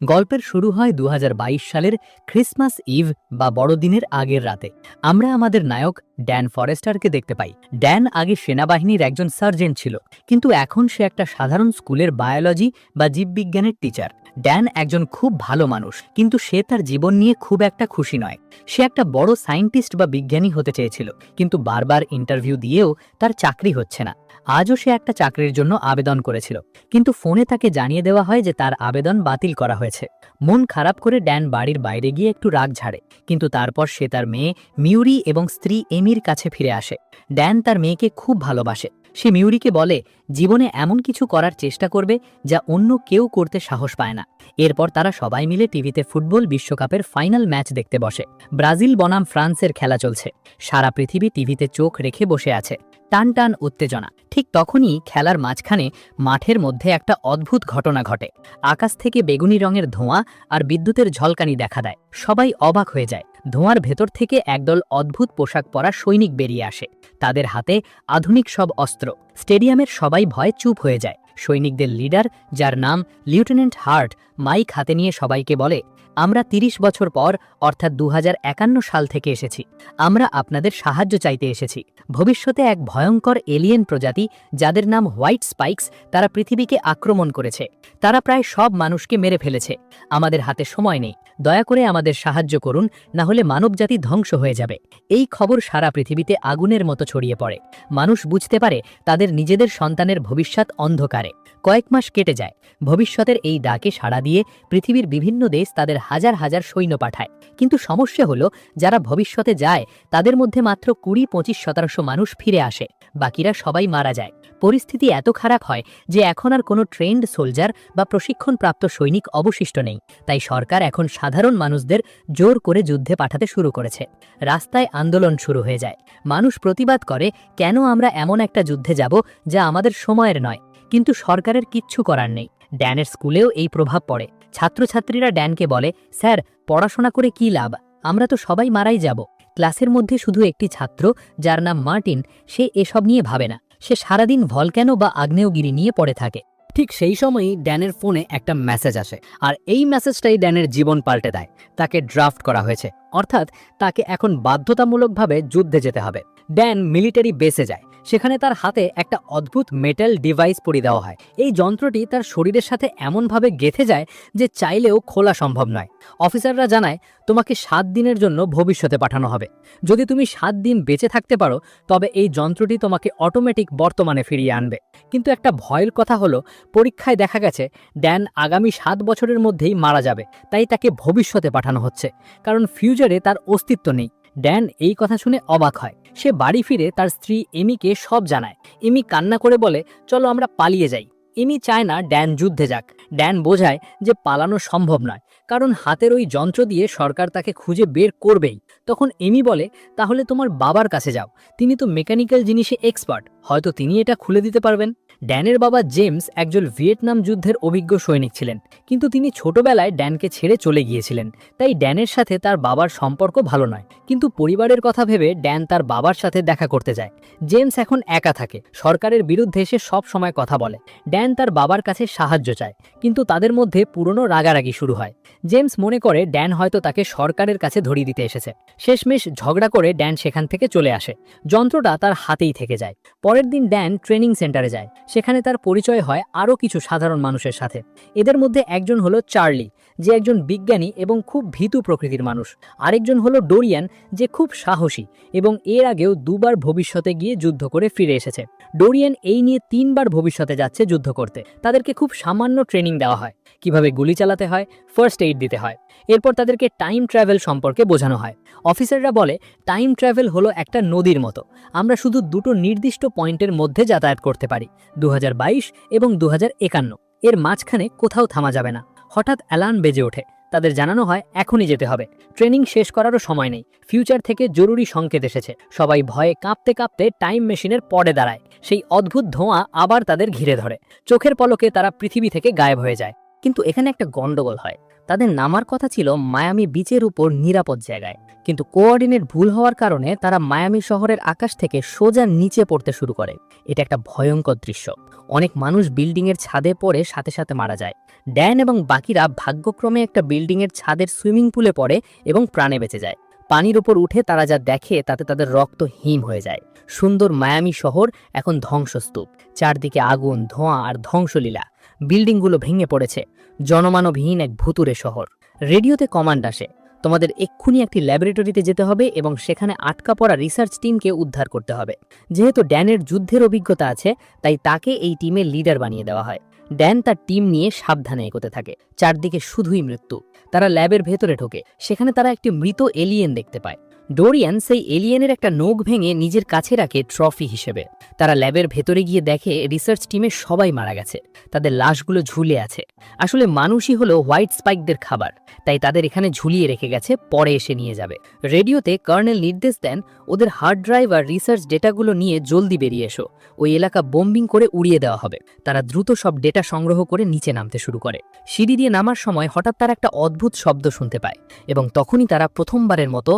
গল্পের শুরু হয় দু হাজার বাইশ সালের ক্রিসমাস ইভ বা বড়দিনের আগের রাতে। আমরা আমাদের নায়ক ড্যান ফরেস্টারকে দেখতে পাই। ড্যান আগে সেনাবাহিনীর একজন সার্জেন্ট ছিল, কিন্তু এখন সে একটা সাধারণ স্কুলের বায়োলজি বা জীববিজ্ঞানের টিচার। ড্যান একজন খুব ভালো মানুষ, কিন্তু সে তার জীবন নিয়ে খুব একটা খুশি নয়। সে একটা বড় সায়েন্টিস্ট বা বিজ্ঞানী হতে চেয়েছিল, কিন্তু বারবার ইন্টারভিউ দিয়েও তার চাকরি হচ্ছে না। আজও সে একটা চাকরির জন্য আবেদন করেছিল। কিন্তু ফোনে তাকে জানিয়ে দেওয়া হয় যে তার আবেদন বাতিল করা হয়েছে। মন খারাপ করে ড্যান বাড়ির বাইরে গিয়ে একটু রাগ ঝাড়ে। কিন্তু তারপর সে তার মেয়ে, মিউরি এবং স্ত্রী এমির কাছে ফিরে আসে। ড্যান তার মেয়েকে খুব ভালোবাসে। সে মিউরিকে বলে, জীবনে এমন কিছু করার চেষ্টা করবে যা অন্য কেউ করতে সাহস পায় না। এরপর তারা সবাই মিলে টিভিতে ফুটবল বিশ্বকাপের ফাইনাল ম্যাচ দেখতে বসে। ব্রাজিল, বনাম, ফ্রান্সের খেলা চলছে। সারা পৃথিবী টিভিতে চোখ রেখে বসে আছে। টান টান উত্তেজনা। ঠিক তখনই খেলার মাঝখানে মাঠের মধ্যে একটা অদ্ভুত ঘটনা ঘটে। আকাশ থেকে বেগুনি রঙের ধোঁয়া আর বিদ্যুতের ঝলকানি দেখা দেয়। সবাই অবাক হয়ে যায়। ধোঁয়ার ভেতর থেকে একদল অদ্ভুত পোশাক পরা সৈনিক বেরিয়ে আসে। তাদের হাতে আধুনিক সব অস্ত্র। স্টেডিয়ামের সবাই ভয়ে চুপ হয়ে যায়। সৈনিকদের লিডার, যার নাম লিউটেন্যান্ট হার্ট, মাইক হাতে নিয়ে সবাইকে বলে আমরা ৩০ বছর পর, অর্থাৎ দু হাজার একান্ন সাল থেকে এসেছি। আমরা আপনাদের সাহায্য চাইতে এসেছি। ভবিষ্যতে এক ভয়ঙ্কর এলিয়েন প্রজাতি, যাদের নাম হোয়াইট স্পাইকস, তারা পৃথিবীকে আক্রমণ করেছে। তারা প্রায় সব মানুষকে মেরে ফেলেছে। আমাদের হাতে সময় নেই। দয়া করে আমাদের সাহায্য করুন, না হলে মানবজাতি ধ্বংস হয়ে যাবে। এই খবর সারা পৃথিবীতে আগুনের মতো ছড়িয়ে পড়ে। মানুষ বুঝতে পারে, তাদের নিজেদের সন্তানের ভবিষ্যৎ অন্ধকারে। কয়েক মাস কেটে যায়। ভবিষ্যতের এই ডাকে সাড়া দিয়ে পৃথিবীর বিভিন্ন দেশ তাদের হাজার হাজার সৈন্য পাঠায়। কিন্তু সমস্যা হলো, যারা ভবিষ্যতে যায়, তাদের মধ্যে মাত্র কুড়ি পঁচিশ শতাংশ মানুষ ফিরে আসে, বাকিরা সবাই মারা যায়। পরিস্থিতি এত খারাপ হয় যে এখন আর কোনো ট্রেন্ড সোলজার বা প্রশিক্ষণপ্রাপ্ত সৈনিক অবশিষ্ট নেই। তাই সরকার এখন সাধারণ মানুষদের জোর করে যুদ্ধে পাঠাতে শুরু করেছে। রাস্তায় আন্দোলন শুরু হয়ে যায়। মানুষ প্রতিবাদ করে, কেন আমরা এমন একটা যুদ্ধে যাব যা আমাদের সময়ের নয়? কিন্তু সরকারের কিচ্ছু করার নেই। ড্যানের স্কুলেও এই প্রভাব পড়ে। ছাত্রছাত্রীরা ড্যানকে বলে, স্যার, পড়াশোনা করে কি লাভ? আমরা তো সবাই মারাই যাব। ক্লাসের মধ্যে শুধু একটি ছাত্র, যার নাম মার্টিন, সে এসব নিয়ে ভাবে না। সে সারাদিন ভলক্যানো বা আগ্নেয়গিরি নিয়ে পড়ে থাকে? ঠিক সেই সময়ই ড্যানের ফোনে একটা মেসেজ আসে, আর এই মেসেজটাই ড্যানের জীবন পাল্টে দেয়। তাকে ড্রাফট করা হয়েছে। অর্থাৎ তাকে এখন বাধ্যতামূলকভাবে যুদ্ধে যেতে হবে। ড্যান মিলিটারি বেসে যায়। সেখানে তার হাতে একটা অদ্ভুত মেটাল ডিভাইস পরিয়ে দেওয়া হয়। এই যন্ত্রটি তার শরীরের সাথে এমনভাবে গেথে যায় যে চাইলেও খোলা সম্ভব নয়। অফিসাররা জানায়, তোমাকে সাত দিনের জন্য ভবিষ্যতে পাঠানো হবে। যদি তুমি সাত দিন বেঁচে থাকতে পারো, তবে এই যন্ত্রটি তোমাকে অটোমেটিক বর্তমানে ফিরিয়ে আনবে। কিন্তু একটা ভয়ের কথা হলো, পরীক্ষায় দেখা গেছে, ড্যান আগামী সাত বছরের মধ্যেই মারা যাবে। তাই তাকে ভবিষ্যতে পাঠানো হচ্ছে। কারণ ফিউচারে তার অস্তিত্ব নেই। ড্যান এই কথা শুনে অবাক হয়। সে বাড়ি ফিরে তার স্ত্রী এমিকে সব জানায়। এমি কান্না করে বলে, চলো আমরা পালিয়ে যাই। এমি চায় না ড্যান যুদ্ধে যাক। ড্যান বোঝায় যে পালানো সম্ভব নয়। কারণ হাতের ওই যন্ত্র দিয়ে সরকার তাকে খুঁজে বের করবেই। তখন এমি বলে, তাহলে তোমার বাবার কাছে যাও। তিনি তো মেকানিক্যাল জিনিসে এক্সপার্ট। হয়তো তিনি এটা খুলে দিতে পারবেন। ড্যানের বাবা জেমস একজন ভিয়েতনাম যুদ্ধের অভিজ্ঞ সৈনিক ছিলেন। কিন্তু তিনি ছোটবেলায় ড্যানকে ছেড়ে চলে গিয়েছিলেন। তাই ড্যানের সাথে তার বাবার সম্পর্ক ভালো নয়। কিন্তু পরিবারের কথা ভেবে ড্যান তার বাবার সাথে দেখা করতে যায়। জেমস এখন একা থাকে। সরকারের বিরুদ্ধে সে সব সময় কথা বলে। ড্যান তার বাবার কাছে সাহায্য চায়। কিন্তু তাদের মধ্যে পুরনো রাগারাগি শুরু হয়। জেমস মনে করে ড্যান হয়তো তাকে সরকারের কাছে ধরিয়ে দিতে এসেছে। শেষমেশ ঝগড়া করে ড্যান সেখান থেকে চলে আসে। যন্ত্রটা তার হাতেই থেকে যায়। পরের দিন ড্যান ট্রেনিং সেন্টারে যায়। সেখানে তার পরিচয় হয় আরও কিছু সাধারণ মানুষের সাথে। এদের মধ্যে একজন হলো চার্লি, যে একজন বিজ্ঞানী এবং খুব ভীতু প্রকৃতির মানুষ। আরেকজন হলো ডোরিয়ান, যে খুব সাহসী এবং এর আগেও দুবার ভবিষ্যতে গিয়ে যুদ্ধ করে ফিরে এসেছে। ডোরিয়ান এই নিয়ে তিনবার ভবিষ্যতে যাচ্ছে যুদ্ধ করতে। তাদেরকে খুব সামান্য ট্রেনিং দেওয়া হয়। কীভাবে গুলি চালাতে হয় ফার্স্ট এইড দিতে হয়। এরপর তাদেরকে টাইম ট্রাভেল সম্পর্কে বোঝানো হয়। অফিসাররা বলে টাইম ট্রাভেল হলো একটা নদীর মতো। আমরা শুধু দুটো নির্দিষ্ট পয়েন্টের মধ্যে যাতায়াত করতে পারি দু হাজার বাইশ এবং দু হাজার একান্ন। এর মাঝখানে কোথাও থামা যাবে না। হঠাৎ অ্যালার্ম বেজে ওঠে। তাদের জানানো হয়, এখনই যেতে হবে। ট্রেনিং শেষ করারও সময় নেই। ফিউচার থেকে জরুরি সংকেত এসেছে। সবাই ভয়ে কাঁপতে কাঁপতে টাইম মেশিনের পরে দাঁড়ায়। সেই অদ্ভুত ধোঁয়া আবার তাদের ঘিরে ধরে। চোখের পলকে তারা পৃথিবী থেকে গায়েব হয়ে যায়। কিন্তু এখানে একটা গন্ডগোল হয়। তাদের নামার কথা ছিল মায়ামি বিচের উপর নিরাপদ জায়গায়। কিন্তু কোঅর্ডিনেট ভুল হওয়ার কারণে তারা মায়ামি শহরের আকাশ থেকে সোজা নিচে পড়তে শুরু করে। এটা একটা ভয়ঙ্কর দৃশ্য। অনেক মানুষ বিল্ডিংয়ের ছাদে পড়ে সাথে সাথে মারা যায়। ড্যান এবং বাকিরা ভাগ্যক্রমে একটা বিল্ডিংয়ের ছাদের সুইমিং পুলে পড়ে এবং প্রাণে বেঁচে যায়। পানির ওপর উঠে তারা যা দেখে তাতে তাদের রক্ত হিম হয়ে যায়। সুন্দর মায়ামি শহর এখন ধ্বংসস্তূপ। চারদিকে আগুন, ধোঁয়া আর ধ্বংসলীলা। বিল্ডিংগুলো ভেঙে পড়েছে। জনমানবহীন এক ভুতুরে শহর। রেডিওতে কমান্ড আসে। তোমাদের এক্ষুনি একটি ল্যাবরেটরিতে যেতে হবে এবং সেখানে আটকা পড়া রিসার্চ টিমকে উদ্ধার করতে হবে। যেহেতু ড্যানের যুদ্ধের অভিজ্ঞতা আছে, তাই তাকে এই টিমের লিডার বানিয়ে দেওয়া হয়। ড্যান তার টিম নিয়ে সাবধানে এগোতে থাকে। চারদিকে শুধুই মৃত্যু। তারা ল্যাবের ভেতরে ঢোকে। সেখানে তারা একটি মৃত এলিয়েন দেখতে পায়। ডোরিয়ান সেই এলিয়েনের একটা নোখ ভেঙে নিজের কাছে রাখে ট্রফি হিসেবে। তারা ল্যাবের ভেতরে গিয়ে দেখে রিসার্চ টিমের সবাই মারা গেছে। তাদের লাশগুলো ঝুলে আছে। আসলে মানুষই হলো হোয়াইট স্পাইকদের খাবার, তাই তাদের এখানে ঝুলিয়ে রেখে গেছে, পরে এসে নিয়ে যাবে। রেডিওতে কর্নেল নির্দেশ দেন, ওদের হার্ড ড্রাইভ আর রিসার্চ ডেটাগুলো নিয়ে জলদি বেরিয়ে এসো। ওই এলাকা বোম্বিং করে উড়িয়ে দেওয়া হবে। তারা দ্রুত সব ডেটা সংগ্রহ করে নিচে নামতে শুরু করে। সিঁড়ি দিয়ে নামার সময় হঠাৎ তারা একটা অদ্ভুত শব্দ শুনতে পায় এবং তখনই তারা প্রথমবারের মতো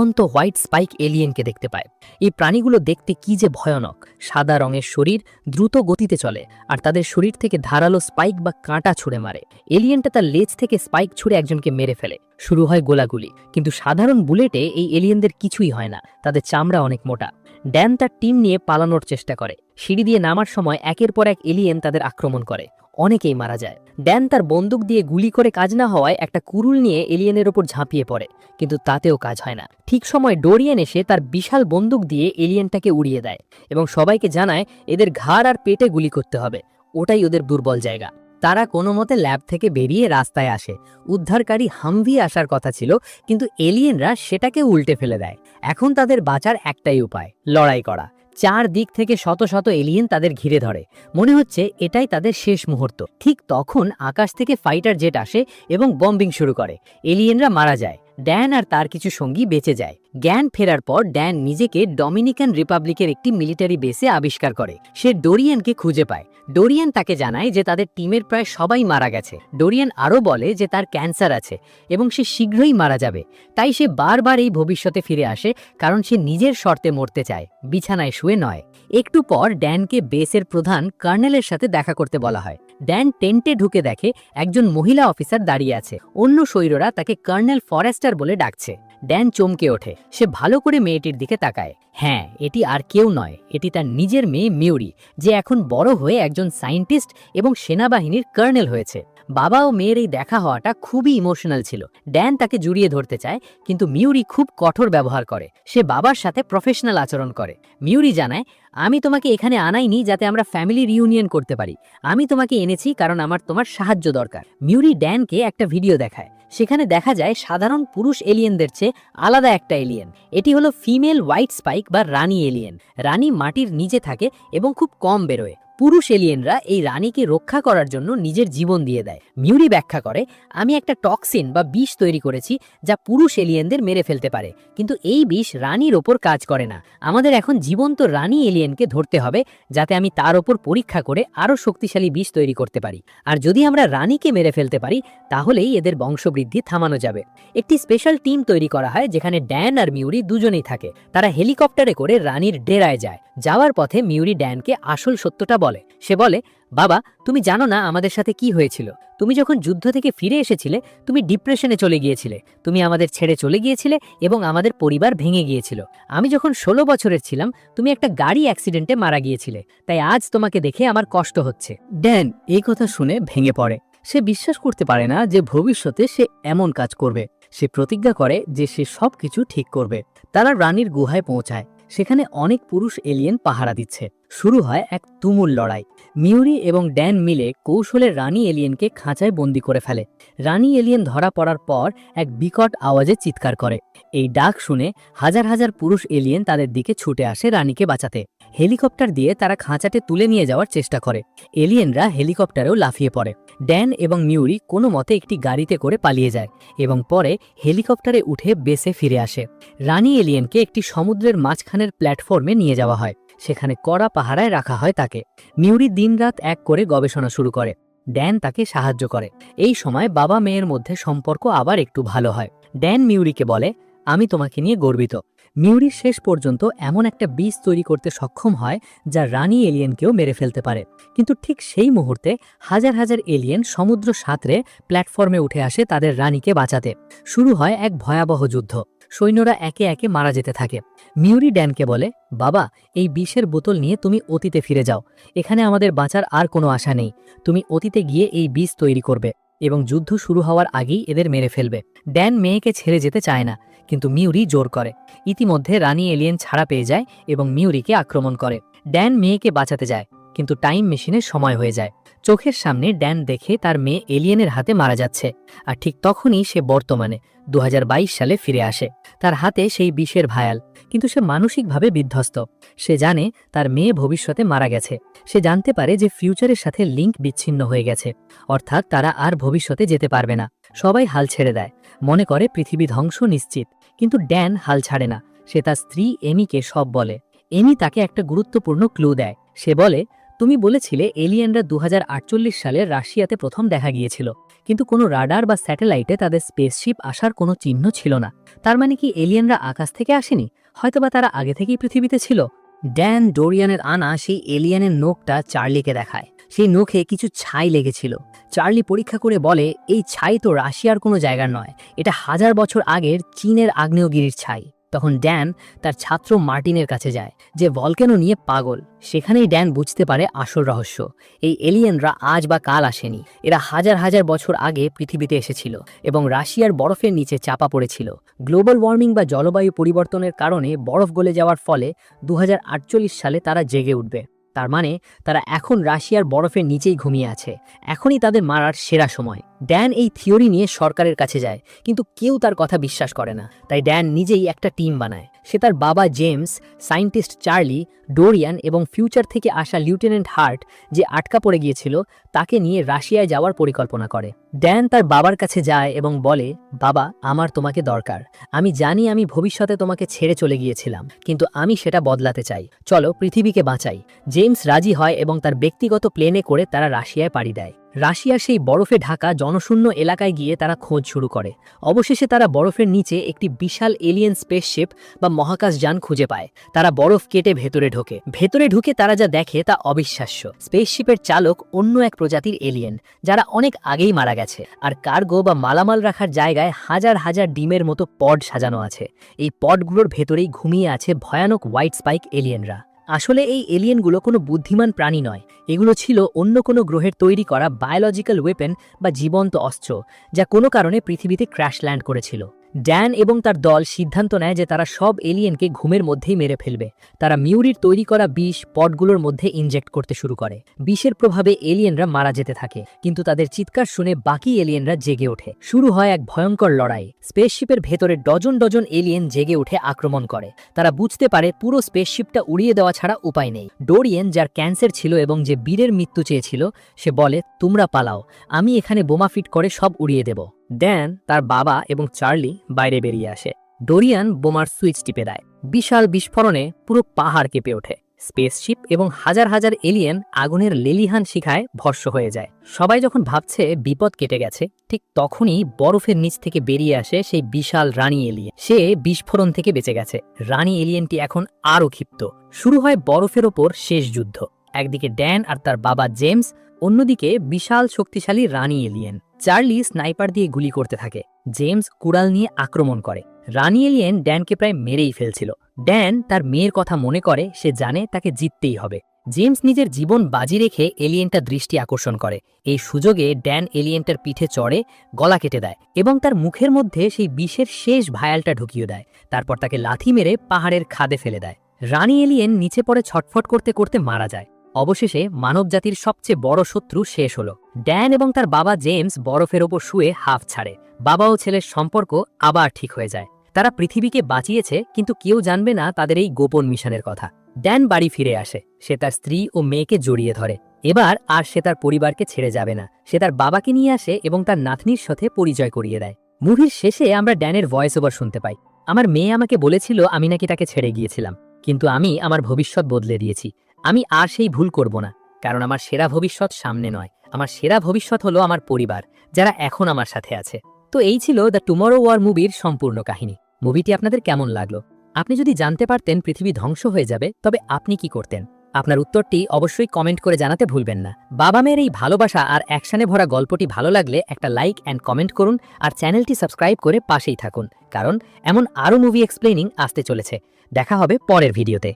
জীবন্ত হোয়াইট স্পাইক এলিয়েনকে দেখতে পায়। এই প্রাণীগুলো দেখতে কি যে ভয়ানক। সাদা রঙের শরীর দ্রুত গতিতে চলে আর তাদের শরীর থেকে ধারালো স্পাইক বা কাঁটা ছুঁড়ে মারে। এলিয়েনটা তার লেজ থেকে স্পাইক ছুঁড়ে একজনকে মেরে ফেলে। শুরু হয় গোলাগুলি। কিন্তু সাধারণ বুলেটে এই এলিয়েনদের কিছুই হয় না। তাদের চামড়া অনেক মোটা। ড্যান তার টিম নিয়ে পালানোর চেষ্টা করে। সিঁড়ি দিয়ে নামার সময় একের পর এক এলিয়েন তাদের আক্রমণ করে। অনেকেই মারা যায়। ড্যান তার বন্দুক দিয়ে গুলি করে কাজ না হওয়ায় একটা কুরুল নিয়ে এলিয়েনের ওপর ঝাঁপিয়ে পড়ে, কিন্তু তাতেও কাজ হয় না। ঠিক সময় ডোরিয়ান এসে তার বিশাল বন্দুক দিয়ে এলিয়েনটাকে উড়িয়ে দেয় এবং সবাইকে জানায় এদের ঘাড় আর পেটে গুলি করতে হবে। ওটাই ওদের দুর্বল জায়গা। তারা কোনো মতে ল্যাব থেকে বেরিয়ে রাস্তায় আসে। উদ্ধারকারী হামভি আসার কথা ছিল, কিন্তু এলিয়েনরা সেটাকে উল্টে ফেলে দেয়। এখন তাদের বাঁচার একটাই উপায়, লড়াই করা। চার দিক থেকে শত শত এলিয়েন তাদের ঘিরে ধরে। মনে হচ্ছে এটাই তাদের শেষ মুহূর্ত। ঠিক তখন আকাশ থেকে ফাইটার জেট আসে এবং বম্বিং শুরু করে। এলিয়েনরা মারা যায়। ড্যান আর তার কিছু সঙ্গী বেঁচে যায়। জ্ঞান ফেরার পর ড্যান নিজেকে ডমিনিকান রিপাবলিকের একটি মিলিটারি বেসে আবিষ্কার করে। সে ডোরিয়ানকে খুঁজে পায়। ডোরিয়ান তাকে জানায় যে তাদের টিমের প্রায় সবাই মারা গেছে। ডোরিয়ান আরও বলে যে তার ক্যান্সার আছে এবং সে শীঘ্রই মারা যাবে। তাই সে বারবার এই ভবিষ্যতে ফিরে আসে কারণ সে নিজের শর্তে মরতে চায়, বিছানায় শুয়ে নয়। একটু পর ড্যানকে বেসের প্রধান কর্নেলের সাথে দেখা করতে বলা হয়। ড্যান টেন্টে ঢুকে দেখে একজন মহিলা অফিসার দাঁড়িয়ে আছে। অন্য সৈররা তাকে কর্নেল ফরেস্টার বলে ডাকছে। ড্যান চমকে ওঠে। সে ভালো করে মেয়েটির দিকে তাকায়। হ্যাঁ এটি আর কেউ নয়। এটি তার নিজের মেয়ে মিউরি, যে এখন বড় হয়ে একজন সায়েন্টিস্ট এবং সেনাবাহিনীর কর্নেল হয়েছে। বাবা ও মেয়ের এই দেখা হওয়াটা খুবই ইমোশনাল ছিল। ড্যান তাকে জড়িয়ে ধরতে চায়, কিন্তু মিউরি খুব কঠোর ব্যবহার করে। সে বাবার সাথে প্রফেশনাল আচরণ করে। মিউরি জানায়, আমি তোমাকে এখানে আনাইনি যাতে আমরা ফ্যামিলি রিউনিয়ন করতে পারি। আমি তোমাকে এনেছি কারণ আমার তোমার সাহায্য দরকার। মিউরি ড্যানকে একটা ভিডিও দেখায়। সেখানে দেখা যায়, সাধারণ পুরুষ এলিয়েনদের চেয়ে আলাদা একটা এলিয়েন এটি হলো ফিমেল হোয়াইট স্পাইক বা রানী এলিয়েন রানী মাটির নিচে থাকে এবং খুব কম বেরোয়। পুরুষ এলিয়েনরা এই রানীকে রক্ষা করার জন্য নিজের জীবন দিয়ে দেয়। মিউরি ব্যাখ্যা করে, আমি একটা টক্সিন বা বিষ তৈরি করেছি যা পুরুষ এলিয়েনদের মেরে ফেলতে পারে। কিন্তু এই বিষ রানীর ওপর কাজ করে না। আমাদের এখন জীবন্ত রানী এলিয়েনকে ধরতে হবে যাতে আমি তার ওপর পরীক্ষা করে আরও শক্তিশালী বিষ তৈরি করতে পারি। আর যদি আমরা রানীকে মেরে ফেলতে পারি, তাহলেই এদের বংশবৃদ্ধি থামানো যাবে। একটি স্পেশাল টিম তৈরি করা হয় যেখানে ড্যান আর মিউরি দুজনেই থাকে। তারা হেলিকপ্টারে করে রানীর ডেরায় যায়। যাওয়ার পথে মিউরি ড্যানকে আসল সত্যটা সে বলে, বাবা, তুমি জানো না আমাদের সাথে কি হয়েছিল? তুমি যখন যুদ্ধ থেকে ফিরে এসেছিলে, তুমি ডিপ্রেশনে চলে গিয়েছিলে। তুমি আমাদের ছেড়ে চলে গিয়েছিলে এবং আমাদের পরিবার ভেঙে গিয়েছিল। আমি যখন ষোলো বছরের ছিলাম, তুমি একটা গাড়ি অ্যাক্সিডেন্টে মারা গিয়েছিলে। তাই আজ তোমাকে দেখে আমার কষ্ট হচ্ছে। ড্যান, এই কথা শুনে ভেঙে পড়ে। সে বিশ্বাস করতে পারে না যে ভবিষ্যতে সে এমন কাজ করবে। সে প্রতিজ্ঞা করে যে সে সব কিছু ঠিক করবে। তারা রানীর গুহায় পৌঁছায়। সেখানে অনেক পুরুষ এলিয়েন পাহারা দিচ্ছে। শুরু হয় এক তুমুল লড়াই। মিউরি এবং ড্যান মিলে কৌশলে রানী এলিয়েনকে খাঁচায় বন্দি করে ফেলে। রানী এলিয়েন ধরা পড়ার পর এক বিকট আওয়াজে চিৎকার করে। এই ডাক শুনে হাজার হাজার পুরুষ এলিয়েন তাদের দিকে ছুটে আসে রানীকে বাঁচাতে। হেলিকপ্টার দিয়ে তারা খাঁচাতে তুলে নিয়ে যাওয়ার চেষ্টা করে। এলিয়েনরা হেলিকপ্টারেও লাফিয়ে পড়ে। ড্যান এবং মিউরি কোনো মতে একটি গাড়িতে করে পালিয়ে যায় এবং পরে হেলিকপ্টারে উঠে বেসে ফিরে আসে। রানী এলিয়েনকে একটি সমুদ্রের মাঝখানের প্ল্যাটফর্মে নিয়ে যাওয়া হয়। সেখানে কড়া পাহারায় রাখা হয় তাকে। মিউরি দিনরাত এক করে গবেষণা শুরু করে। ড্যান তাকে সাহায্য করে। এই সময় বাবা মেয়ের মধ্যে সম্পর্ক আবার একটু ভালো হয়। ড্যান মিউরিকে বলে, আমি তোমাকে নিয়ে গর্বিত। মিউরি শেষ পর্যন্ত এমন একটা বীজ তৈরি করতে সক্ষম হয় যা রানী এলিয়েনকেও মেরে ফেলতে পারে। কিন্তু ঠিক সেই মুহূর্তে হাজার হাজার এলিয়েন সমুদ্র সাঁতরে প্ল্যাটফর্মে উঠে আসে তাদের রানীকে বাঁচাতে। শুরু হয় এক ভয়াবহ যুদ্ধ। সৈন্যরা একে একে মারা যেতে থাকে। মিউরি ড্যানকে বলে, বাবা, এই বিষের বোতল নিয়ে তুমি অতীতে ফিরে যাও। এখানে আমাদের বাঁচার আর কোনো আশা নেই। তুমি অতীতে গিয়ে এই বীজ তৈরি করবে এবং যুদ্ধ শুরু হওয়ার আগেই এদের মেরে ফেলবে। ড্যান মেয়েকে ছেড়ে যেতে চায় না। কিন্তু মিউরি জোর করে। ইতিমধ্যে রানী এলিয়েন ছাড়া পেয়ে যায় এবং মিউরিকে আক্রমণ করে। ড্যান মেয়েকে বাঁচাতে যায়, কিন্তু টাইম মেশিনে সময় হয়ে যায়। চোখের সামনে ড্যান দেখে তার মেয়ে এলিয়েনের হাতে মারা যাচ্ছে, আর ঠিক তখনই সে বর্তমানে দুহাজার বাইশ সালে ফিরে আসে। তার হাতে সেই বিষের ভায়াল, কিন্তু সে মানসিকভাবে বিধ্বস্ত। সে জানে তার মেয়ে ভবিষ্যতে মারা গেছে। সে জানতে পারে যে ফিউচারের সাথে লিঙ্ক বিচ্ছিন্ন হয়ে গেছে, অর্থাৎ তারা আর ভবিষ্যতে যেতে পারবে না। সবাই হাল ছেড়ে দেয়। মনে করে পৃথিবী ধ্বংস নিশ্চিত। কিন্তু ড্যান হাল ছাড়ে না। সে তার স্ত্রী এমিকে সব বলে। এমি তাকে একটা গুরুত্বপূর্ণ ক্লু দেয়। সে বলে, তুমি বলেছিলে এলিয়েনরা দু হাজার আটচল্লিশ সালে রাশিয়াতে প্রথম দেখা গিয়েছিল। কিন্তু কোনো রাডার বা স্যাটেলাইটে তাদের স্পেসশিপ আসার কোনো চিহ্ন ছিল না। তার মানে কি এলিয়েনরা আকাশ থেকে আসেনি? হয়তোবা তারা আগে থেকেই পৃথিবীতে ছিল। ড্যান ডোরিয়ানের আনা সেই এলিয়েনের নোকটা চার্লিকে দেখায়। সেই নখে কিছু ছাই লেগেছিল। চার্লি পরীক্ষা করে বলে, এই ছাই তো রাশিয়ার কোনো জায়গার নয়। এটা হাজার বছর আগের চীনের আগ্নেয়গিরির ছাই। তখন ড্যান তার ছাত্র মার্টিনের কাছে যায়, যে ভলকেনো নিয়ে পাগল। সেখানেই ড্যান বুঝতে পারে আসল রহস্য। এই এলিয়েনরা আজ বা কাল আসেনি। এরা হাজার হাজার বছর আগে পৃথিবীতে এসেছিল এবং রাশিয়ার বরফের নিচে চাপা পড়েছিল। গ্লোবাল ওয়ার্মিং বা জলবায়ু পরিবর্তনের কারণে বরফ গলে যাওয়ার ফলে দু হাজার আটচল্লিশ সালে তারা জেগে উঠবে। তার মানে তারা এখন রাশিয়ার বরফের নিচেই ঘুমিয়ে আছে। এখনই তাদের মারার সেরা সময়। ড্যান এই থিওরি নিয়ে সরকারের কাছে যায়, কিন্তু কেউ তার কথা বিশ্বাস করে না। তাই ড্যান নিজেই একটা টিম বানায়। সে তার বাবা জেমস সায়েন্টিস্ট চার্লি ডোরিয়ান এবং ফিউচার থেকে আসা লিউটেন্যান্ট হার্ট যে আটকা পড়ে গিয়েছিল, তাকে নিয়ে রাশিয়ায় যাওয়ার পরিকল্পনা করে। ড্যান তার বাবার কাছে যায় এবং বলে, বাবা, আমার তোমাকে দরকার। আমি জানি আমি ভবিষ্যতে তোমাকে ছেড়ে চলে গিয়েছিলাম, কিন্তু আমি সেটা বদলাতে চাই। চলো পৃথিবীকে বাঁচাই। জেমস রাজি হয় এবং তার ব্যক্তিগত প্লেনে করে তারা রাশিয়ায় পাড়ি দেয়। রাশিয়ার সেই বরফে ঢাকা জনশূন্য এলাকায় গিয়ে তারা খোঁজ শুরু করে। অবশেষে তারা বরফের নিচে একটি বিশাল এলিয়েন স্পেসশিপ বা মহাকাশযান খুঁজে পায়। তারা বরফ কেটে ভেতরে ঢোকে। ভেতরে ঢুকে তারা যা দেখে তা অবিশ্বাস্য। স্পেসশিপের চালক অন্য এক প্রজাতির এলিয়েন যারা অনেক আগেই মারা গেছে। আর কার্গো বা মালামাল রাখার জায়গায় হাজার হাজার ডিমের মতো পড সাজানো আছে। এই পডগুলোর ভেতরেই ঘুমিয়ে আছে ভয়ানক হোয়াইট স্পাইক এলিয়েনরা আসলে এই এলিয়েনগুলো কোনো বুদ্ধিমান প্রাণী নয়। এগুলো ছিল অন্য কোনো গ্রহের তৈরি করা বায়োলজিক্যাল ওয়েপেন বা জীবন্ত অস্ত্র, যা কোনো কারণে পৃথিবীতে ক্র্যাশ ল্যান্ড করেছিল। ড্যান এবং তার দল সিদ্ধান্ত নেয় যে তারা সব এলিয়েনকে ঘুমের মধ্যেই মেরে ফেলবে। তারা মিউরির তৈরি করা বিষ পটগুলোর মধ্যে ইনজেক্ট করতে শুরু করে। বিষের প্রভাবে এলিয়েনরা মারা যেতে থাকে, কিন্তু তাদের চিৎকার শুনে বাকি এলিয়েনরা জেগে ওঠে। শুরু হয় এক ভয়ঙ্কর লড়াই। স্পেসশিপের ভেতরে ডজন ডজন এলিয়েন জেগে উঠে আক্রমণ করে। তারা বুঝতে পারে পুরো স্পেসশিপটা উড়িয়ে দেওয়া ছাড়া উপায় নেই। ডোরিয়েন, যার ক্যান্সার ছিল এবং যে বীরের মৃত্যু চেয়েছিল, সে বলে, তোমরা পালাও, আমি এখানে বোমা ফিট করে সব উড়িয়ে দেব। ড্যান তার বাবা এবং চার্লি বাইরে বেরিয়ে আসে। ডোরিয়ান বোমার সুইচ টিপে দেয়। বিশাল বিস্ফোরণে পুরো পাহাড় কেঁপে ওঠে। স্পেসশিপ এবং হাজার হাজার এলিয়েন আগুনের লেলিহান শিখায় ভস্য হয়ে যায়। সবাই যখন ভাবছে বিপদ কেটে গেছে, ঠিক তখনই বরফের নিচ থেকে বেরিয়ে আসে সেই বিশাল রানী এলিয়েন। সে বিস্ফোরণ থেকে বেঁচে গেছে। রানী এলিয়েনটি এখন আরও ক্ষিপ্ত। শুরু হয় বরফের ওপর শেষ যুদ্ধ। একদিকে ড্যান আর তার বাবা জেমস, অন্যদিকে বিশাল শক্তিশালী রানী এলিয়েন। চার্লি স্নাইপার দিয়ে গুলি করতে থাকে। জেমস কুড়াল নিয়ে আক্রমণ করে। রানি এলিয়েন ড্যানকে প্রায় মেরেই ফেলছিল। ড্যান তার মেয়ের কথা মনে করে, সে জানে তাকে জিততেই হবে। জেমস নিজের জীবন বাজি রেখে এলিয়েনটা দৃষ্টি আকর্ষণ করে। এই সুযোগে ড্যান এলিয়েনটার পিঠে চড়ে, গলা কেটে দেয় এবং তার মুখের মধ্যে সেই বিষের শেষ ভায়ালটা ঢুকিয়ে দেয়। তারপর তাকে লাথি মেরে পাহাড়ের খাদে ফেলে দেয়। রানি এলিয়েন নিচে পড়ে ছটফট করতে করতে মারা যায়। অবশেষে মানবজাতির সবচেয়ে বড় শত্রু শেষ হলো। ড্যান এবং তার বাবা জেমস বরফের ওপর শুয়ে হাফ ছাড়ে। বাবা ও ছেলের সম্পর্ক আবার ঠিক হয়ে যায়। তারা পৃথিবীকে বাঁচিয়েছে, কিন্তু কেউ জানবে না তাদের এই গোপন মিশনের কথা। ড্যান বাড়ি ফিরে আসে। সে তার স্ত্রী ও মেয়েকে জড়িয়ে ধরে। এবার আর সে তার পরিবারকে ছেড়ে যাবে না। সে তার বাবাকে নিয়ে আসে এবং তার নাতনির সাথে পরিচয় করিয়ে দেয়। মুভির শেষে আমরা ড্যানের ভয়েস ওভার শুনতে পাই। আমার মেয়ে আমাকে বলেছিল আমি নাকি তাকে ছেড়ে গিয়েছিলাম। কিন্তু আমি আমার ভবিষ্যৎ বদলে দিয়েছি। আমি আর সেই ভুল করব না, কারণ আমার সেরা ভবিষ্যৎ সামনে নয়। আমার সেরা ভবিষ্যৎ হলো আমার পরিবার, যারা এখন আমার সাথে আছে। তো এই ছিল দ্য টুমরো ওয়ার মুভির সম্পূর্ণ কাহিনী। মুভিটি আপনাদের কেমন লাগল? আপনি যদি জানতে পারতেন পৃথিবী ধ্বংস হয়ে যাবে, তবে আপনি কি করতেন? আপনার উত্তরটি অবশ্যই কমেন্ট করে জানাতে ভুলবেন না। বাবা মেয়ের এই ভালোবাসা আর অ্যাকশানে ভরা গল্পটি ভালো লাগলে একটা লাইক অ্যান্ড কমেন্ট করুন আর চ্যানেলটি সাবস্ক্রাইব করে পাশেই থাকুন, কারণ এমন আরও মুভি এক্সপ্লেনিং আসতে চলেছে। দেখা হবে পরের ভিডিওতে।